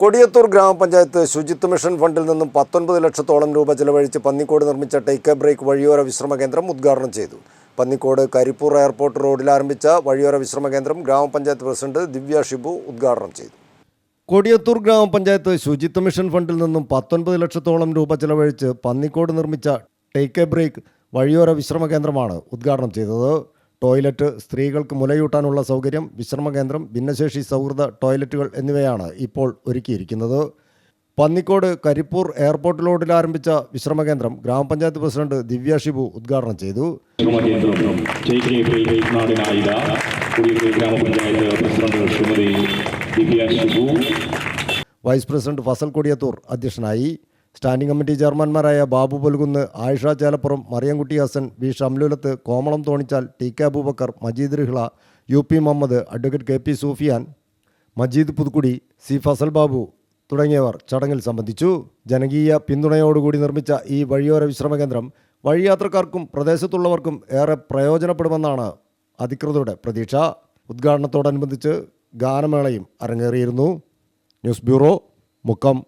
കൊടിയത്തൂർ ഗ്രാമപഞ്ചായത്ത് ശുചിത്വ മിഷൻ ഫണ്ടിൽ നിന്നും പത്തൊൻപത് ലക്ഷത്തോളം രൂപ ചെലവഴിച്ച് പന്നിക്കോട് നിർമ്മിച്ച ടേക്ക് എ ബ്രേക്ക് വഴിയോര വിശ്രമ കേന്ദ്രം ഉദ്ഘാടനം ചെയ്തു. പന്നിക്കോട് കരിപ്പൂർ എയർപോർട്ട് റോഡിൽ ആരംഭിച്ച വഴിയോര വിശ്രമ കേന്ദ്രം ഗ്രാമപഞ്ചായത്ത് പ്രസിഡന്റ് ദിവ്യ ഷിബു ഉദ്ഘാടനം ചെയ്തു. കൊടിയത്തൂർ ഗ്രാമപഞ്ചായത്ത് ശുചിത്വ മിഷൻ ഫണ്ടിൽ നിന്നും പത്തൊൻപത് ലക്ഷത്തോളം രൂപ ചെലവഴിച്ച് പന്നിക്കോട് നിർമ്മിച്ച ടേക്ക് എ ബ്രേക്ക് വഴിയോര വിശ്രമ കേന്ദ്രമാണ് ഉദ്ഘാടനം ചെയ്തത്. ടോയ്ലറ്റ് സ്ത്രീകൾക്ക് മുലയൂട്ടാനുള്ള സൗകര്യം വിശ്രമ കേന്ദ്രം ഭിന്നശേഷി സൗഹൃദ ടോയ്ലറ്റുകൾ എന്നിവയാണ് ഇപ്പോൾ ഒരുക്കിയിരിക്കുന്നത്. പന്നിക്കോട് കരിപ്പൂർ എയർപോർട്ട് റോഡിൽ ആരംഭിച്ച വിശ്രമ കേന്ദ്രം ഗ്രാമപഞ്ചായത്ത് പ്രസിഡന്റ് ദിവ്യ ഷിബു ഉദ്ഘാടനം ചെയ്തു. വൈസ് പ്രസിഡന്റ് ഫസൽ കൊടിയത്തൂർ അധ്യക്ഷനായി. Standing committee ചെയർമാൻമാരായ Babu Pulkunnu Ayisha Chelappuram Mariyamkutty Hasan V Shamlulath Komalam Thonichal T K Aboobacker Majeed Rihla U P Muhammad advocate K P Sufiyan Majeed Puthukkudi C Fazal Babu തുടങ്ങിയവർ ചടങ്ങിൽ സംബന്ധിച്ചു. ജനകീയ പിന്തുണയോടുകൂടി നിർമ്മിച്ച ഈ വഴിയോര വിശ്രമ കേന്ദ്രം വഴിയാത്രക്കാർക്കും പ്രദേശത്തുള്ളവർക്കും ഏറെ പ്രയോജനപ്പെടുമെന്നാണ് അധികൃതരുടെ പ്രതീക്ഷ. ഉദ്ഘാടനത്തോടനുബന്ധിച്ച് ഗാനമേളയും അരങ്ങേറിയിരുന്നു. News bureau Mukkam.